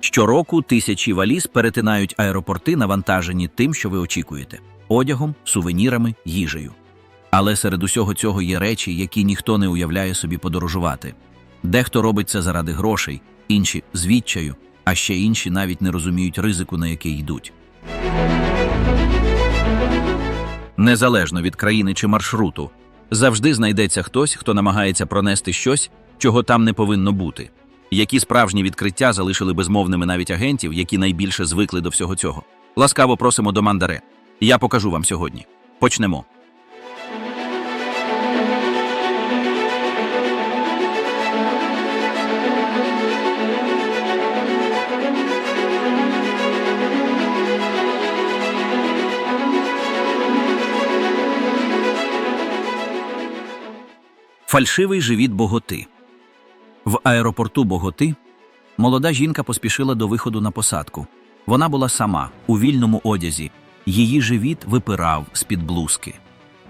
Щороку тисячі валіз перетинають аеропорти, навантажені тим, що ви очікуєте одягом, сувенірами, їжею. Але серед усього цього є речі, які ніхто не уявляє собі подорожувати. Дехто робить це заради грошей, інші з відчаю, а ще інші навіть не розуміють ризику, на який йдуть. Незалежно від країни чи маршруту, завжди знайдеться хтось, хто намагається пронести щось, чого там не повинно бути. Які справжні відкриття залишили безмовними навіть агентів, які найбільше звикли до всього цього. Ласкаво просимо до Мандаре. Я покажу вам сьогодні. Почнемо. Фальшивий живіт Боготи. В аеропорту Боготи молода жінка поспішила до виходу на посадку. Вона була сама у вільному одязі. Її живіт випирав з-під блузки.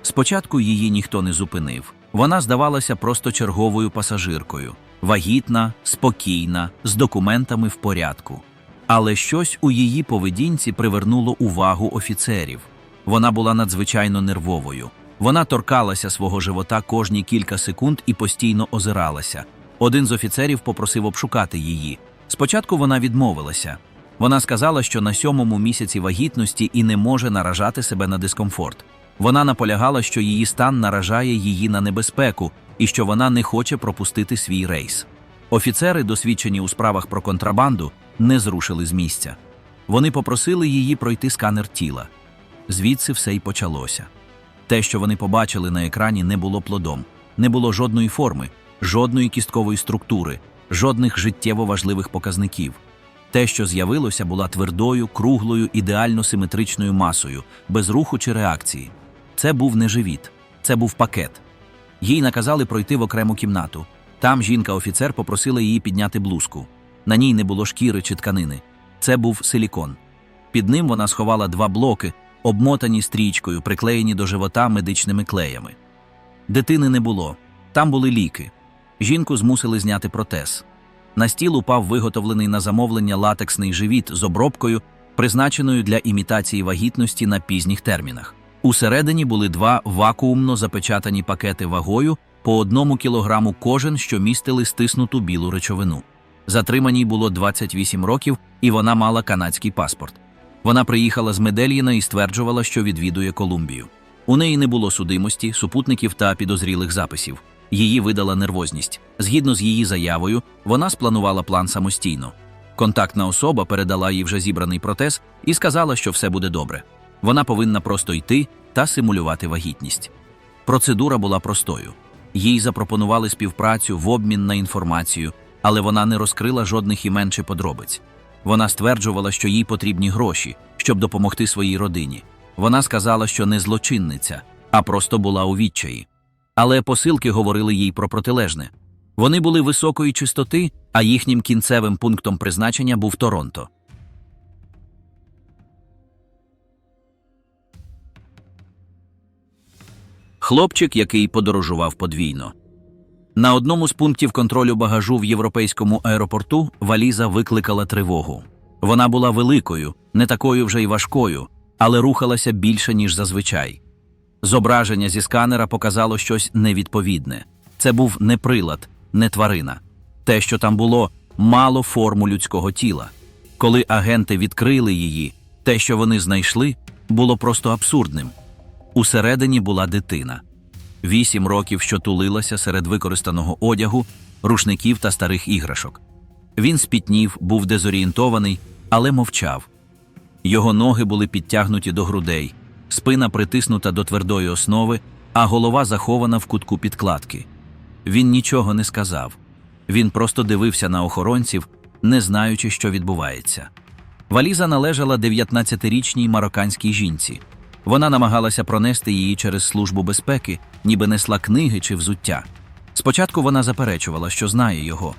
Спочатку її ніхто не зупинив. Вона здавалася просто черговою пасажиркою, вагітна, спокійна, з документами в порядку. Але щось у її поведінці привернуло увагу офіцерів. Вона була надзвичайно нервовою. Вона торкалася свого живота кожні кілька секунд і постійно озиралася. Один з офіцерів попросив обшукати її. Спочатку вона відмовилася. Вона сказала, що на сьомому місяці вагітності і не може наражати себе на дискомфорт. Вона наполягала, що її стан наражає її на небезпеку і що вона не хоче пропустити свій рейс. Офіцери, досвідчені у справах про контрабанду, не зрушили з місця. Вони попросили її пройти сканер тіла. Звідси все й почалося. Те, що вони побачили на екрані, не було плодом, не було жодної форми, жодної кісткової структури, жодних життєво важливих показників. Те, що з'явилося, була твердою, круглою, ідеально симетричною масою, без руху чи реакції. Це був не живіт, це був пакет. Їй наказали пройти в окрему кімнату. Там жінка-офіцер попросила її підняти блузку. На ній не було шкіри чи тканини. Це був силікон. Під ним вона сховала два блоки, обмотані стрічкою, приклеєні до живота медичними клеями. Дитини не було, там були ліки. Жінку змусили зняти протез. На стіл упав виготовлений на замовлення латексний живіт з обробкою, призначеною для імітації вагітності на пізніх термінах. Усередині були два вакуумно запечатані пакети вагою по одному кілограму кожен, що містили стиснуту білу речовину. Затриманій було 28 років, і вона мала канадський паспорт. Вона приїхала з Медельїна і стверджувала, що відвідує Колумбію. У неї не було судимості, супутників та підозрілих записів. Її видала нервозність. Згідно з її заявою, вона спланувала план самостійно. Контактна особа передала їй вже зібраний протез і сказала, що все буде добре. Вона повинна просто йти та симулювати вагітність. Процедура була простою. Їй запропонували співпрацю в обмін на інформацію, але вона не розкрила жодних імен чи подробиць. Вона стверджувала, що їй потрібні гроші, щоб допомогти своїй родині. Вона сказала, що не злочинниця, а просто була у відчаї. Але посилки говорили їй про протилежне. Вони були високої чистоти, а їхнім кінцевим пунктом призначення був Торонто. Хлопчик, який подорожував подвійно. На одному з пунктів контролю багажу в європейському аеропорту валіза викликала тривогу. Вона була великою, не такою вже й важкою, але рухалася більше, ніж зазвичай. Зображення зі сканера показало щось невідповідне. Це був не прилад, не тварина. Те, що там було, мало форму людського тіла. Коли агенти відкрили її, те, що вони знайшли, було просто абсурдним. Усередині була дитина. Вісім років, що тулилася серед використаного одягу, рушників та старих іграшок. Він спітнів, був дезорієнтований, але мовчав. Його ноги були підтягнуті до грудей, спина притиснута до твердої основи, а голова захована в кутку підкладки. Він нічого не сказав. Він просто дивився на охоронців, не знаючи, що відбувається. Валіза належала 19-річній марокканській жінці. Вона намагалася пронести її через службу безпеки, ніби несла книги чи взуття. Спочатку вона заперечувала, що знає його.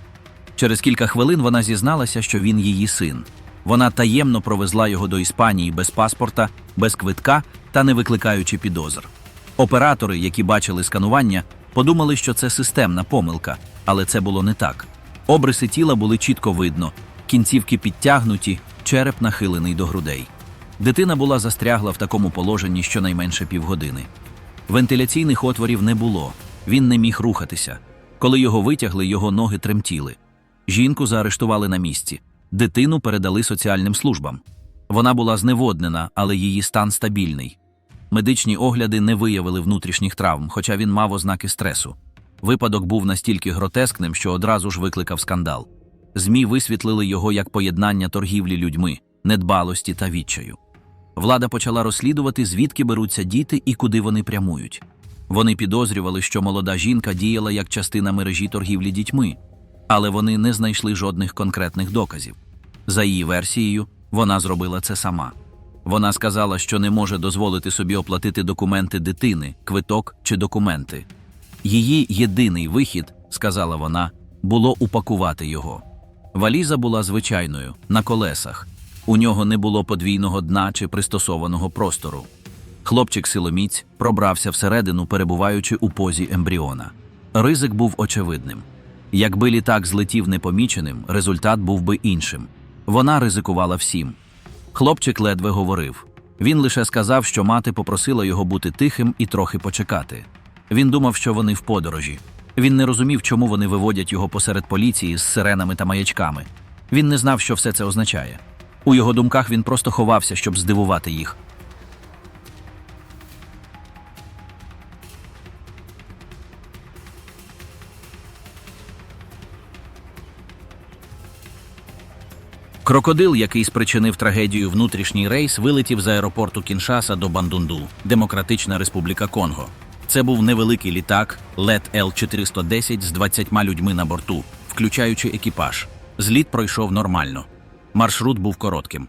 Через кілька хвилин вона зізналася, що він її син. Вона таємно провезла його до Іспанії без паспорта, без квитка та не викликаючи підозр. Оператори, які бачили сканування, подумали, що це системна помилка, але це було не так. Обриси тіла були чітко видно, кінцівки підтягнуті, череп нахилений до грудей. Дитина була застрягла в такому положенні щонайменше півгодини. Вентиляційних отворів не було, він не міг рухатися. Коли його витягли, його ноги тремтіли. Жінку заарештували на місці, дитину передали соціальним службам. Вона була зневоднена, але її стан стабільний. Медичні огляди не виявили внутрішніх травм, хоча він мав ознаки стресу. Випадок був настільки гротескним, що одразу ж викликав скандал. ЗМІ висвітлили його як поєднання торгівлі людьми, недбалості та відчаю. Влада почала розслідувати, звідки беруться діти і куди вони прямують. Вони підозрювали, що молода жінка діяла як частина мережі торгівлі дітьми, але вони не знайшли жодних конкретних доказів. За її версією, вона зробила це сама. Вона сказала, що не може дозволити собі оплатити документи дитини, квиток чи документи. Її єдиний вихід, сказала вона, було упакувати його. Валіза була звичайною, на колесах. У нього не було подвійного дна чи пристосованого простору. Хлопчик силоміць пробрався всередину, перебуваючи у позі ембріона. Ризик був очевидним. Якби літак злетів непоміченим, результат був би іншим. Вона ризикувала всім. Хлопчик ледве говорив. Він лише сказав, що мати попросила його бути тихим і трохи почекати. Він думав, що вони в подорожі. Він не розумів, чому вони виводять його посеред поліції з сиренами та маячками. Він не знав, що все це означає. У його думках він просто ховався, щоб здивувати їх. Крокодил, який спричинив трагедію внутрішній рейс, вилетів з аеропорту Кіншаса до Бандунду, Демократична Республіка Конго. Це був невеликий літак лет Л-410 з 20 людьми на борту, включаючи екіпаж. Зліт пройшов нормально. Маршрут був коротким.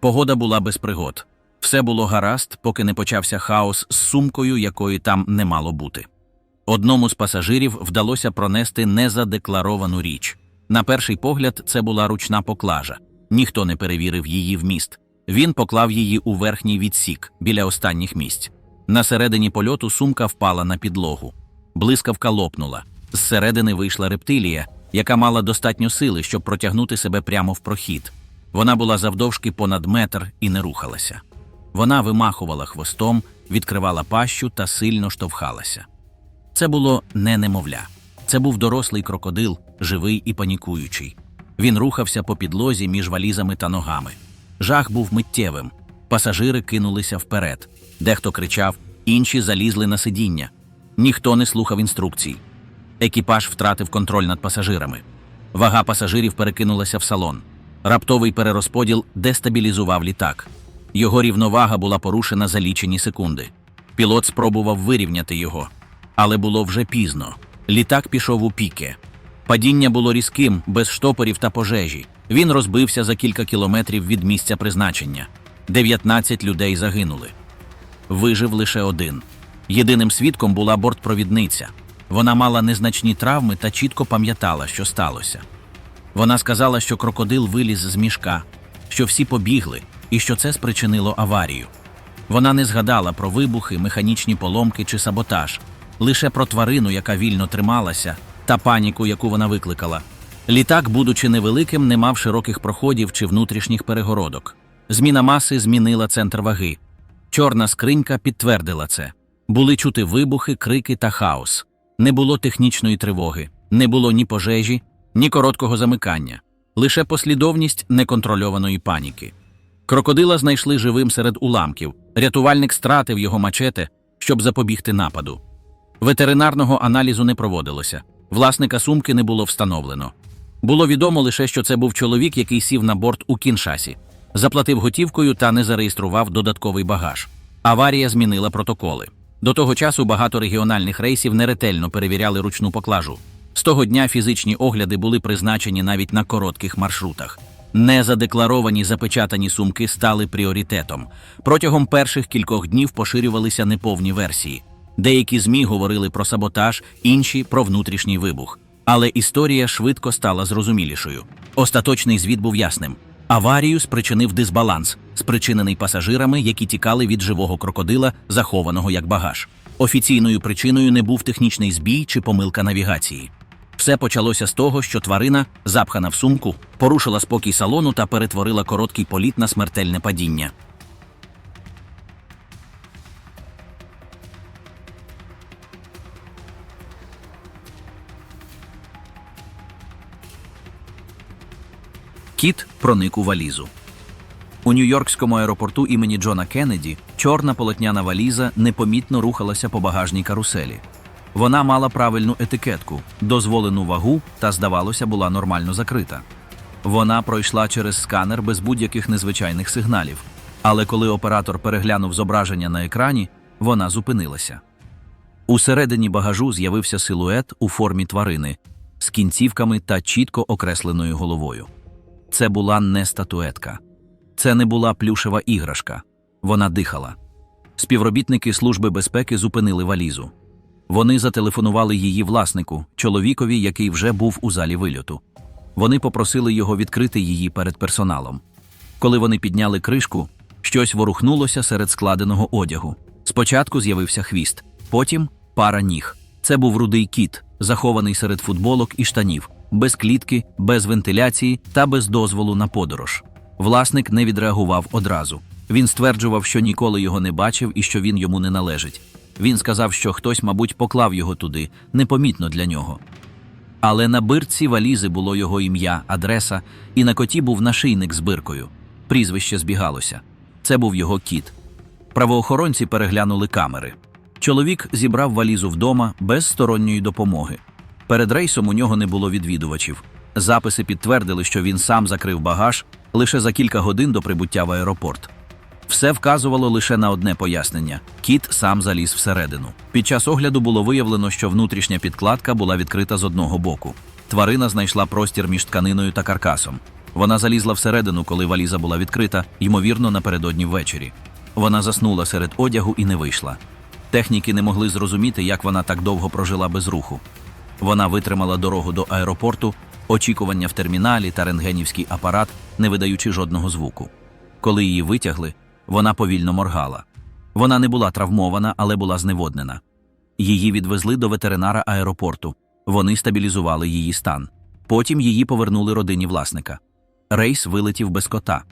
Погода була без пригод. Все було гаразд, поки не почався хаос з сумкою, якої там не мало бути. Одному з пасажирів вдалося пронести незадекларовану річ. На перший погляд, це була ручна поклажа. Ніхто не перевірив її вміст. Він поклав її у верхній відсік біля останніх місць. На середині польоту сумка впала на підлогу. Блискавка лопнула. Зсередини вийшла рептилія, яка мала достатньо сили, щоб протягнути себе прямо в прохід. Вона була завдовжки понад метр і не рухалася. Вона вимахувала хвостом, відкривала пащу та сильно штовхалася. Це було не немовля. Це був дорослий крокодил, живий і панікуючий. Він рухався по підлозі між валізами та ногами. Жах був миттєвим. Пасажири кинулися вперед. Дехто кричав, інші залізли на сидіння. Ніхто не слухав інструкцій. Екіпаж втратив контроль над пасажирами. Вага пасажирів перекинулася в салон. Раптовий перерозподіл дестабілізував літак. Його рівновага була порушена за лічені секунди. Пілот спробував вирівняти його, але було вже пізно. Літак пішов у піке. Падіння було різким, без штопорів та пожежі. Він розбився за кілька кілометрів від місця призначення. 19 людей загинули. Вижив лише один. Єдиним свідком була бортпровідниця. Вона мала незначні травми та чітко пам'ятала, що сталося. Вона сказала, що крокодил виліз з мішка, що всі побігли і що це спричинило аварію. Вона не згадала про вибухи, механічні поломки чи саботаж, лише про тварину, яка вільно трималася, та паніку, яку вона викликала. Літак, будучи невеликим, не мав широких проходів чи внутрішніх перегородок. Зміна маси змінила центр ваги. Чорна скринька підтвердила це. Були чути вибухи, крики та хаос. Не було технічної тривоги, не було ні пожежі, ні короткого замикання, лише послідовність неконтрольованої паніки. Крокодила знайшли живим серед уламків. Рятувальник стратив його мачете, щоб запобігти нападу. Ветеринарного аналізу не проводилося. Власника сумки не було встановлено. Було відомо лише, що це був чоловік, який сів на борт у Кіншасі, заплатив готівкою та не зареєстрував додатковий багаж. Аварія змінила протоколи. До того часу багато регіональних рейсів неретельно перевіряли ручну поклажу. З того дня фізичні огляди були призначені навіть на коротких маршрутах. Незадекларовані запечатані сумки стали пріоритетом. Протягом перших кількох днів поширювалися неповні версії. Деякі ЗМІ говорили про саботаж, інші про внутрішній вибух. Але історія швидко стала зрозумілішою. Остаточний звіт був ясним. Аварію спричинив дисбаланс, спричинений пасажирами, які тікали від живого крокодила, захованого як багаж. Офіційною причиною не був технічний збій чи помилка навігації. Все почалося з того, що тварина, запхана в сумку, порушила спокій салону та перетворила короткий політ на смертельне падіння. Кіт проник у валізу. У Нью-Йоркському аеропорту імені Джона Кеннеді чорна полотняна валіза непомітно рухалася по багажній каруселі. Вона мала правильну етикетку, дозволену вагу та, здавалося, була нормально закрита. Вона пройшла через сканер без будь-яких незвичайних сигналів. Але коли оператор переглянув зображення на екрані, вона зупинилася. Усередині багажу з'явився силует у формі тварини з кінцівками та чітко окресленою головою. Це була не статуетка. Це не була плюшева іграшка. Вона дихала. Співробітники Служби безпеки зупинили валізу. Вони зателефонували її власнику, чоловікові, який вже був у залі вильоту. Вони попросили його відкрити її перед персоналом. Коли вони підняли кришку, щось ворухнулося серед складеного одягу. Спочатку з'явився хвіст, потім пара ніг. Це був рудий кіт, захований серед футболок і штанів, без клітки, без вентиляції та без дозволу на подорож. Власник не відреагував одразу. Він стверджував, що ніколи його не бачив і що він йому не належить. Він сказав, що хтось, мабуть, поклав його туди, непомітно для нього. Але на бирці валізи було його ім'я, адреса, і на коті був нашийник з биркою. Прізвище збігалося. Це був його кіт. Правоохоронці переглянули камери. Чоловік зібрав валізу вдома без сторонньої допомоги. Перед рейсом у нього не було відвідувачів. Записи підтвердили, що він сам закрив багаж лише за кілька годин до прибуття в аеропорт. Все вказувало лише на одне пояснення: кіт сам заліз всередину. Під час огляду було виявлено, що внутрішня підкладка була відкрита з одного боку. Тварина знайшла простір між тканиною та каркасом. Вона залізла всередину, коли валіза була відкрита, ймовірно, напередодні ввечері. Вона заснула серед одягу і не вийшла. Техніки не могли зрозуміти, як вона так довго прожила без руху. Вона витримала дорогу до аеропорту, очікування в терміналі та рентгенівський апарат, не видаючи жодного звуку. Коли її витягли, вона повільно моргала. Вона не була травмована, але була зневоднена. Її відвезли до ветеринара аеропорту. Вони стабілізували її стан. Потім її повернули родині власника. Рейс вилетів без кота.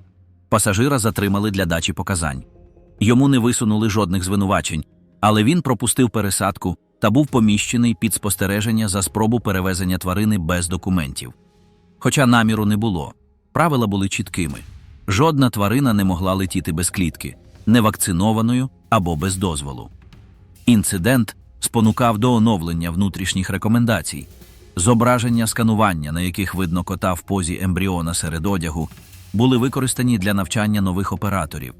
Пасажира затримали для дачі показань. Йому не висунули жодних звинувачень, але він пропустив пересадку та був поміщений під спостереження за спробу перевезення тварини без документів. Хоча наміру не було, правила були чіткими. Жодна тварина не могла летіти без клітки, невакцинованою або без дозволу. Інцидент спонукав до оновлення внутрішніх рекомендацій, зображення сканування, на яких видно кота в позі ембріона серед одягу, були використані для навчання нових операторів.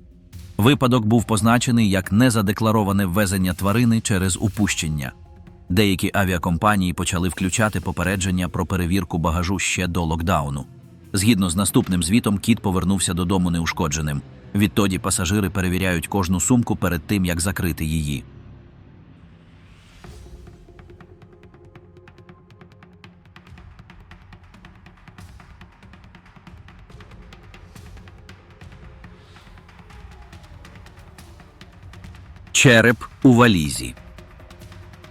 Випадок був позначений як незадеклароване ввезення тварини через упущення. Деякі авіакомпанії почали включати попередження про перевірку багажу ще до локдауну. Згідно з наступним звітом, кіт повернувся додому неушкодженим. Відтоді пасажири перевіряють кожну сумку перед тим, як закрити її. Череп у валізі.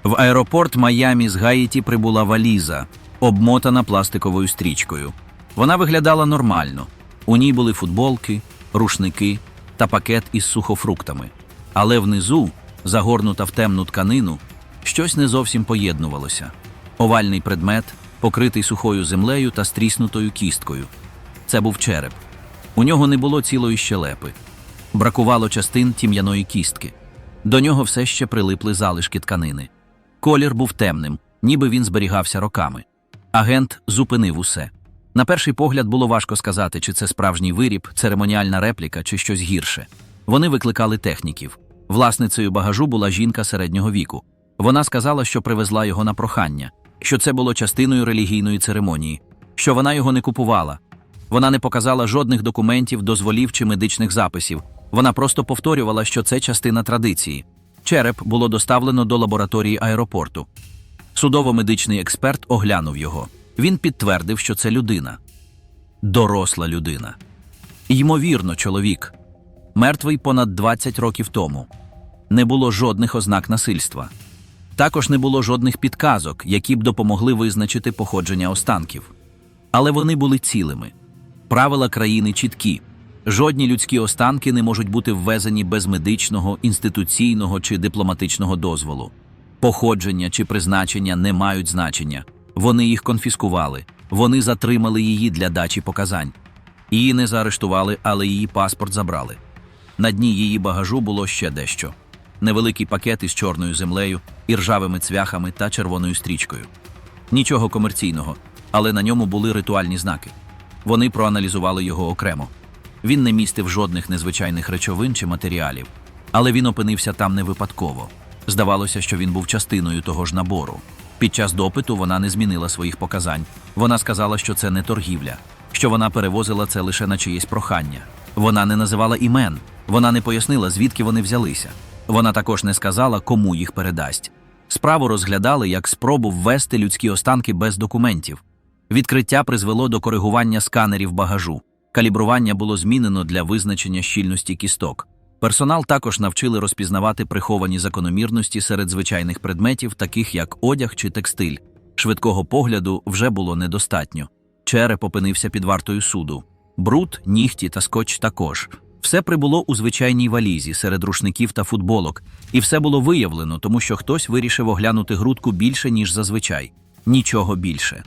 В аеропорт Майамі з Гаїті прибула валіза, обмотана пластиковою стрічкою. Вона виглядала нормально. У ній були футболки, рушники та пакет із сухофруктами. Але внизу, загорнута в темну тканину, щось не зовсім поєднувалося. Овальний предмет, покритий сухою землею та стріснутою кісткою. Це був череп. У нього не було цілої щелепи. Бракувало частин тім'яної кістки. До нього все ще прилипли залишки тканини. Колір був темним, ніби він зберігався роками. Агент зупинив усе. На перший погляд було важко сказати, чи це справжній виріб, церемоніальна репліка чи щось гірше. Вони викликали техніків. Власницею багажу була жінка середнього віку. Вона сказала, що привезла його на прохання, що це було частиною релігійної церемонії, що вона його не купувала. Вона не показала жодних документів, дозволів чи медичних записів. Вона просто повторювала, що це частина традиції. Череп було доставлено до лабораторії аеропорту. Судово-медичний експерт оглянув його. Він підтвердив, що це людина. Доросла людина. Ймовірно, чоловік. Мертвий понад 20 років тому. не було жодних ознак насильства. Також не було жодних підказок, які б допомогли визначити походження останків. Але вони були цілими. Правила країни чіткі. Жодні людські останки не можуть бути ввезені без медичного, інституційного чи дипломатичного дозволу. Походження чи призначення не мають значення. Вони їх конфіскували, вони затримали її для дачі показань. Її не заарештували, але її паспорт забрали. На дні її багажу було ще дещо: невеликий пакет із чорною землею, іржавими цвяхами та червоною стрічкою. Нічого комерційного, але на ньому були ритуальні знаки. Вони проаналізували його окремо. Він не містив жодних незвичайних речовин чи матеріалів, але він опинився там не випадково. Здавалося, що він був частиною того ж набору. Під час допиту вона не змінила своїх показань. Вона сказала, що це не торгівля, що вона перевозила це лише на чиєсь прохання. Вона не називала імен, вона не пояснила, звідки вони взялися. Вона також не сказала, кому їх передасть. Справу розглядали як спробу ввести людські останки без документів. Відкриття призвело до коригування сканерів багажу. Калібрування було змінено для визначення щільності кісток. Персонал також навчили розпізнавати приховані закономірності серед звичайних предметів, таких як одяг чи текстиль. Швидкого погляду вже було недостатньо. Череп опинився під вартою суду. Бруд, нігті та скотч також. Все прибуло у звичайній валізі серед рушників та футболок, і все було виявлено, тому що хтось вирішив оглянути грудку більше, ніж зазвичай. Нічого більше.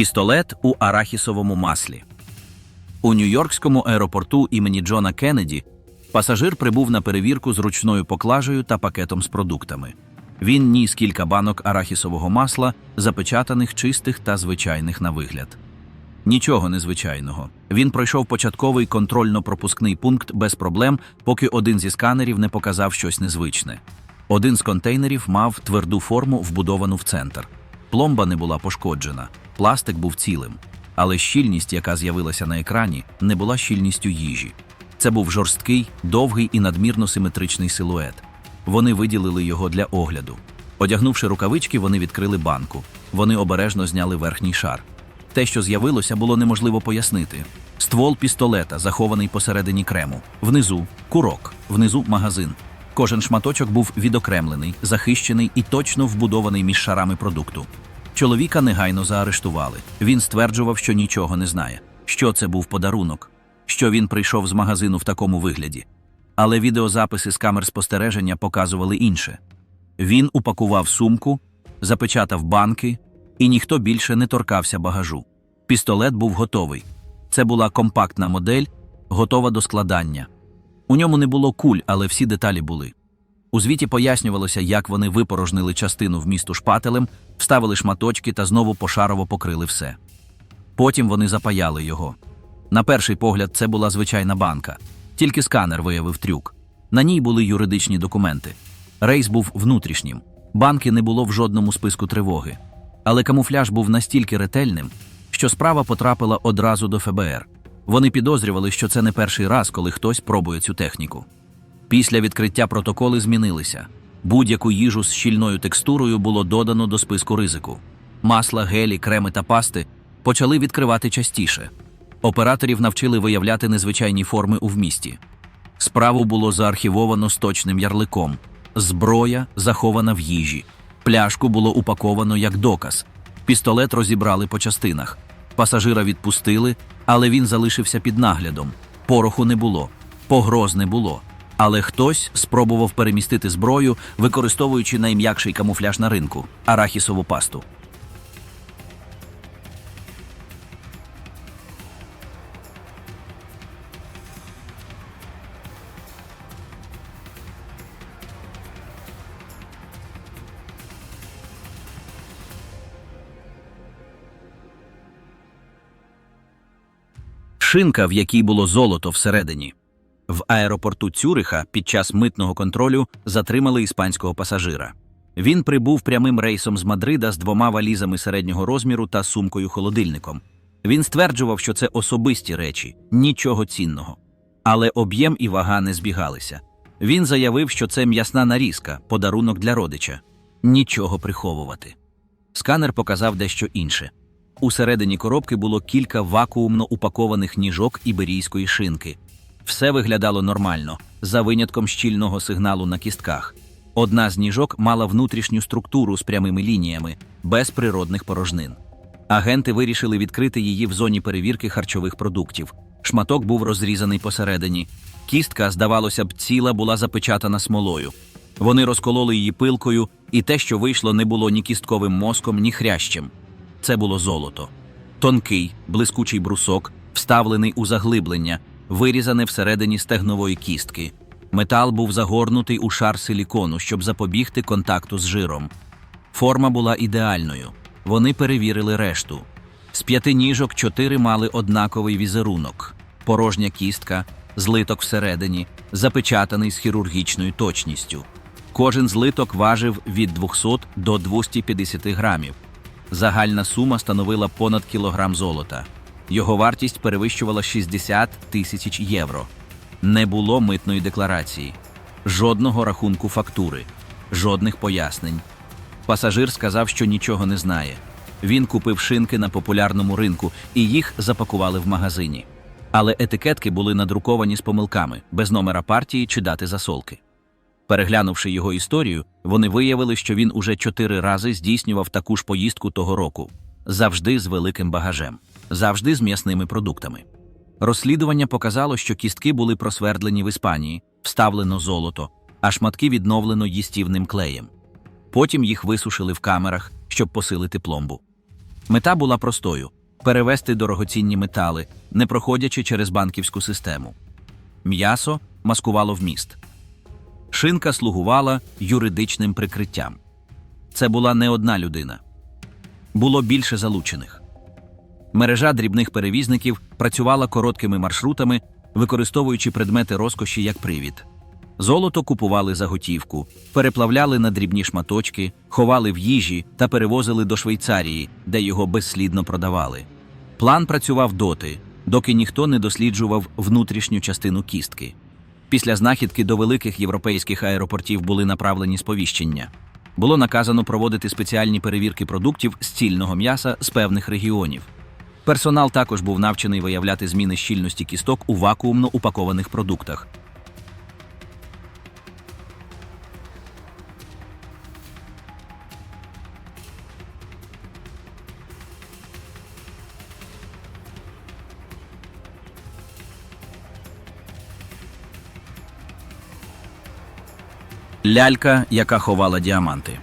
Пістолет у арахісовому маслі. У Нью-Йоркському аеропорту імені Джона Кеннеді пасажир прибув на перевірку з ручною поклажею та пакетом з продуктами. Він ніс кілька банок арахісового масла, запечатаних, чистих та звичайних на вигляд. Нічого незвичайного. Він пройшов початковий контрольно-пропускний пункт без проблем, поки один зі сканерів не показав щось незвичне. Один з контейнерів мав тверду форму, вбудовану в центр. Пломба не була пошкоджена, пластик був цілим, але щільність, яка з'явилася на екрані, не була щільністю їжі. Це був жорсткий, довгий і надмірно симетричний силует. Вони виділили його для огляду. Одягнувши рукавички, вони відкрили банку. Вони обережно зняли верхній шар. Те, що з'явилося, було неможливо пояснити. Ствол пістолета, захований посередині крему. Внизу курок, внизу магазин. Кожен шматочок був відокремлений, захищений і точно вбудований між шарами продукту. Чоловіка негайно заарештували. Він стверджував, що нічого не знає, що це був подарунок, що він прийшов з магазину в такому вигляді. Але відеозаписи з камер спостереження показували інше. Він упакував сумку, запечатав банки, і ніхто більше не торкався багажу. Пістолет був готовий. Це була компактна модель, готова до складання. У ньому не було куль, але всі деталі були. У звіті пояснювалося, як вони випорожнили частину вмісту шпателем, вставили шматочки та знову пошарово покрили все. Потім вони запаяли його. На перший погляд, це була звичайна банка, тільки сканер виявив трюк. На ній були юридичні документи. Рейс був внутрішнім, банки не було в жодному списку тривоги. Але камуфляж був настільки ретельним, що справа потрапила одразу до ФБР. Вони підозрювали, що це не перший раз, коли хтось пробує цю техніку. Після відкриття протоколи змінилися. Будь-яку їжу з щільною текстурою було додано до списку ризику. Масла, гелі, креми та пасти почали відкривати частіше. Операторів навчили виявляти незвичайні форми у вмісті. Справу було заархівовано з точним ярликом. Зброя захована в їжі. Пляшку було упаковано як доказ. Пістолет розібрали по частинах. Пасажира відпустили, але він залишився під наглядом. Пороху не було, погроз не було. Але хтось спробував перемістити зброю, використовуючи найм'якший камуфляж на ринку арахісову пасту. Шинка, в якій було золото всередині. В аеропорту Цюриха під час митного контролю затримали іспанського пасажира. Він прибув прямим рейсом з Мадрида з двома валізами середнього розміру та сумкою-холодильником. Він стверджував, що це особисті речі, нічого цінного. Але об'єм і вага не збігалися. Він заявив, що це м'ясна нарізка, подарунок для родича. нічого приховувати. Сканер показав дещо інше. Усередині коробки було кілька вакуумно упакованих ніжок іберійської шинки. Все виглядало нормально, за винятком щільного сигналу на кістках. Одна з ніжок мала внутрішню структуру з прямими лініями, без природних порожнин. Агенти вирішили відкрити її в зоні перевірки харчових продуктів. Шматок був розрізаний посередині. Кістка, здавалося б, ціла була запечатана смолою. Вони розкололи її пилкою, і те, що вийшло, не було ні кістковим мозком, ні хрящем. Це було золото. Тонкий, блискучий брусок, вставлений у заглиблення, вирізане всередині стегнової кістки. Метал був загорнутий у шар силікону, щоб запобігти контакту з жиром. Форма була ідеальною. Вони перевірили решту. З п'яти ніжок чотири мали однаковий візерунок: порожня кістка, злиток всередині, запечатаний з хірургічною точністю. Кожен злиток важив від 200 до 250 грамів. Загальна сума становила понад кілограм золота. Його вартість перевищувала 60 тисяч євро. Не було митної декларації, жодного рахунку фактури, жодних пояснень. Пасажир сказав, що нічого не знає. Він купив шинки на популярному ринку і їх запакували в магазині. Але етикетки були надруковані з помилками, без номера партії чи дати засолки. Переглянувши його історію, вони виявили, що він уже чотири рази здійснював таку ж поїздку того року, завжди з великим багажем, завжди з м'ясними продуктами. Розслідування показало, що кістки були просвердлені в Іспанії, вставлено золото, а шматки відновлено їстівним клеєм. Потім їх висушили в камерах, щоб посилити пломбу. Мета була простою перевести дорогоцінні метали, не проходячи через банківську систему. М'ясо маскувало вміст. Шинка слугувала юридичним прикриттям. Це була не одна людина. Було більше залучених. Мережа дрібних перевізників працювала короткими маршрутами, використовуючи предмети розкоші як привід. Золото купували за готівку, переплавляли на дрібні шматочки, ховали в їжі та перевозили до Швейцарії, де його безслідно продавали. План працював доти, доки ніхто не досліджував внутрішню частину кістки. Після знахідки до великих європейських аеропортів були направлені сповіщення. Було наказано проводити спеціальні перевірки продуктів з цільного м'яса з певних регіонів. Персонал також був навчений виявляти зміни щільності кісток у вакуумно упакованих продуктах. Лялька, яка ховала діаманти.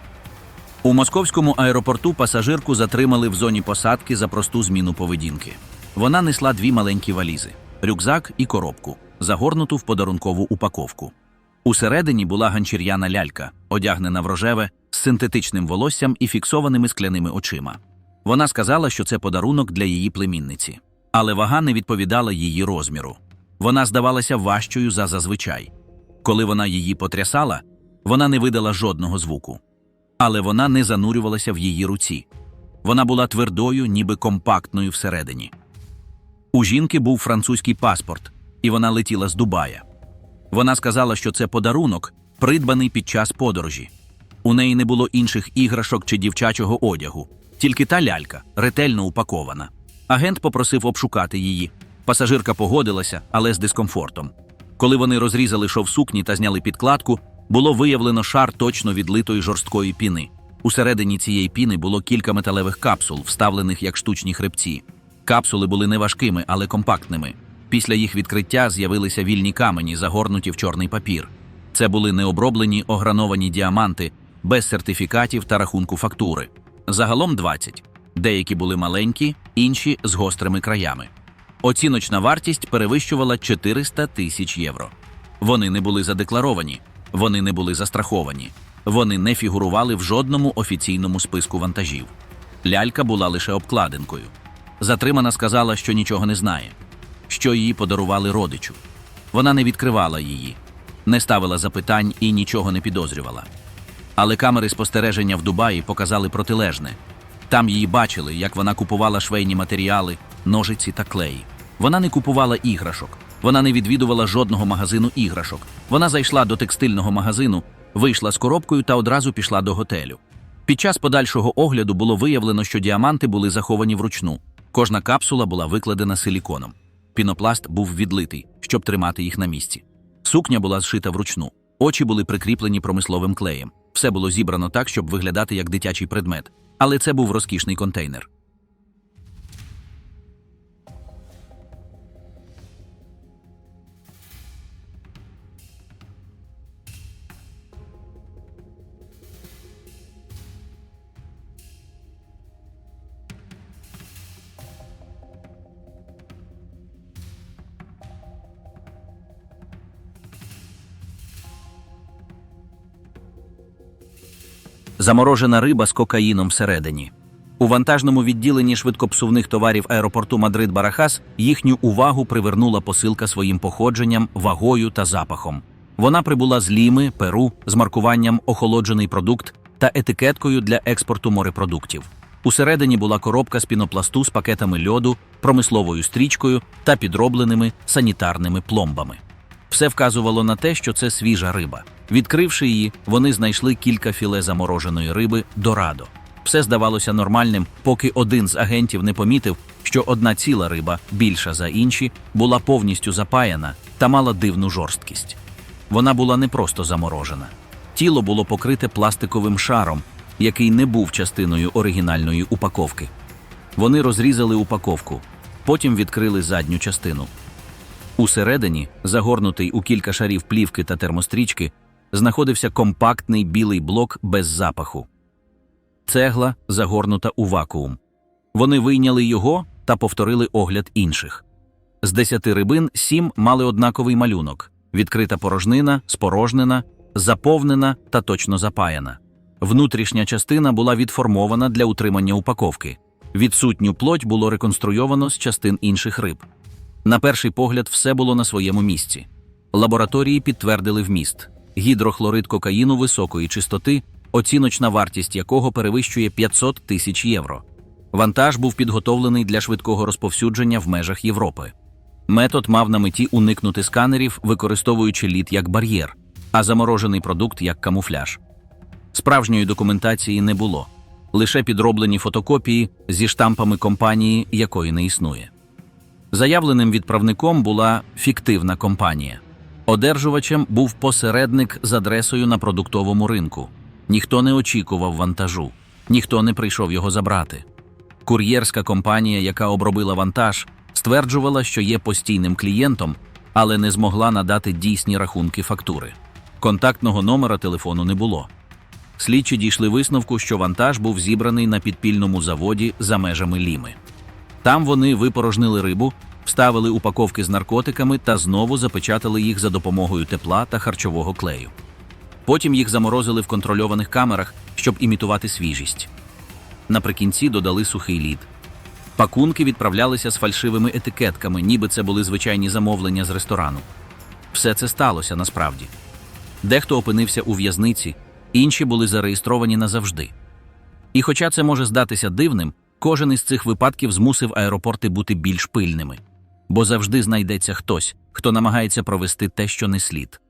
У московському аеропорту пасажирку затримали в зоні посадки за просту зміну поведінки. Вона несла дві маленькі валізи рюкзак і коробку, загорнуту в подарункову упаковку. Усередині була ганчір'яна лялька, одягнена в рожеве, з синтетичним волоссям і фіксованими скляними очима. Вона сказала, що це подарунок для її племінниці, але вага не відповідала її розміру. Вона здавалася важчою за зазвичай. Коли вона її потрясала, вона не видала жодного звуку. Але вона не занурювалася в її руці. Вона була твердою, ніби компактною всередині. У жінки був французький паспорт, і вона летіла з Дубая. Вона сказала, що це подарунок, придбаний під час подорожі. У неї не було інших іграшок чи дівчачого одягу, тільки та лялька, ретельно упакована. Агент попросив обшукати її. Пасажирка погодилася, але з дискомфортом. Коли вони розрізали шов сукні та зняли підкладку, було виявлено шар точно відлитої жорсткої піни. Усередині цієї піни було кілька металевих капсул, вставлених як штучні хребці. Капсули були не важкими, але компактними. Після їх відкриття з'явилися вільні камені, загорнуті в чорний папір. Це були необроблені ограновані діаманти без сертифікатів та рахунку фактури. Загалом 20. Деякі були маленькі, інші з гострими краями. Оціночна вартість перевищувала 400 тисяч євро. Вони не були задекларовані, вони не були застраховані, вони не фігурували в жодному офіційному списку вантажів. Лялька була лише обкладинкою. Затримана сказала, що нічого не знає, що її подарували родичу. Вона не відкривала її, не ставила запитань і нічого не підозрювала. Але камери спостереження в Дубаї показали протилежне. Там її бачили, як вона купувала швейні матеріали, ножиці та клей. Вона не купувала іграшок, вона не відвідувала жодного магазину іграшок. Вона зайшла до текстильного магазину, вийшла з коробкою та одразу пішла до готелю. Під час подальшого огляду було виявлено, що діаманти були заховані вручну. Кожна капсула була викладена силіконом. Пінопласт був відлитий, щоб тримати їх на місці. Сукня була зшита вручну, очі були прикріплені промисловим клеєм. Все було зібрано так, щоб виглядати як дитячий предмет. Але це був розкішний контейнер. Заморожена риба з кокаїном всередині. У вантажному відділенні швидкопсувних товарів аеропорту Мадрид Барахас їхню увагу привернула посилка своїм походженням, вагою та запахом. Вона прибула з Ліми, Перу, з маркуванням охолоджений продукт та етикеткою для експорту морепродуктів. Усередині була коробка з пінопласту з пакетами льоду, промисловою стрічкою та підробленими санітарними пломбами. Все вказувало на те, що це свіжа риба. Відкривши її, вони знайшли кілька філе замороженої риби дорадо. Все здавалося нормальним, поки один з агентів не помітив, що одна ціла риба, більша за інші, була повністю запаяна та мала дивну жорсткість. Вона була не просто заморожена. Тіло було покрите пластиковим шаром, який не був частиною оригінальної упаковки. Вони розрізали упаковку, потім відкрили задню частину. Усередині, загорнутий у кілька шарів плівки та термострічки, знаходився компактний білий блок без запаху. Цегла загорнута у вакуум. Вони вийняли його та повторили огляд інших. З десяти рибин сім мали однаковий малюнок: відкрита порожнина, спорожнена, заповнена та точно запаяна. Внутрішня частина була відформована для утримання упаковки. Відсутню плоть було реконструйовано з частин інших риб. На перший погляд, все було на своєму місці. Лабораторії підтвердили вміст гідрохлорид кокаїну високої чистоти, оціночна вартість якого перевищує 500 тисяч євро. Вантаж був підготовлений для швидкого розповсюдження в межах Європи. Метод мав на меті уникнути сканерів, використовуючи лід як бар'єр, а заморожений продукт як камуфляж. Справжньої документації не було, лише підроблені фотокопії зі штампами компанії, якої не існує. Заявленим відправником була фіктивна компанія. Одержувачем був посередник з адресою на продуктовому ринку. Ніхто не очікував вантажу, ніхто не прийшов його забрати. Кур'єрська компанія, яка обробила вантаж, стверджувала, що є постійним клієнтом, але не змогла надати дійсні рахунки фактури. Контактного номера телефону не було. Слідчі дійшли висновку, що вантаж був зібраний на підпільному заводі за межами Ліми. Там вони випорожнили рибу, вставили упаковки з наркотиками та знову запечатали їх за допомогою тепла та харчового клею. Потім їх заморозили в контрольованих камерах, щоб імітувати свіжість. Наприкінці додали сухий лід. Пакунки відправлялися з фальшивими етикетками, ніби це були звичайні замовлення з ресторану. Все це сталося насправді. Дехто опинився у в'язниці, інші були зареєстровані назавжди. І хоча це може здатися дивним, кожен із цих випадків змусив аеропорти бути більш пильними, бо завжди знайдеться хтось, хто намагається провести те, що не слід.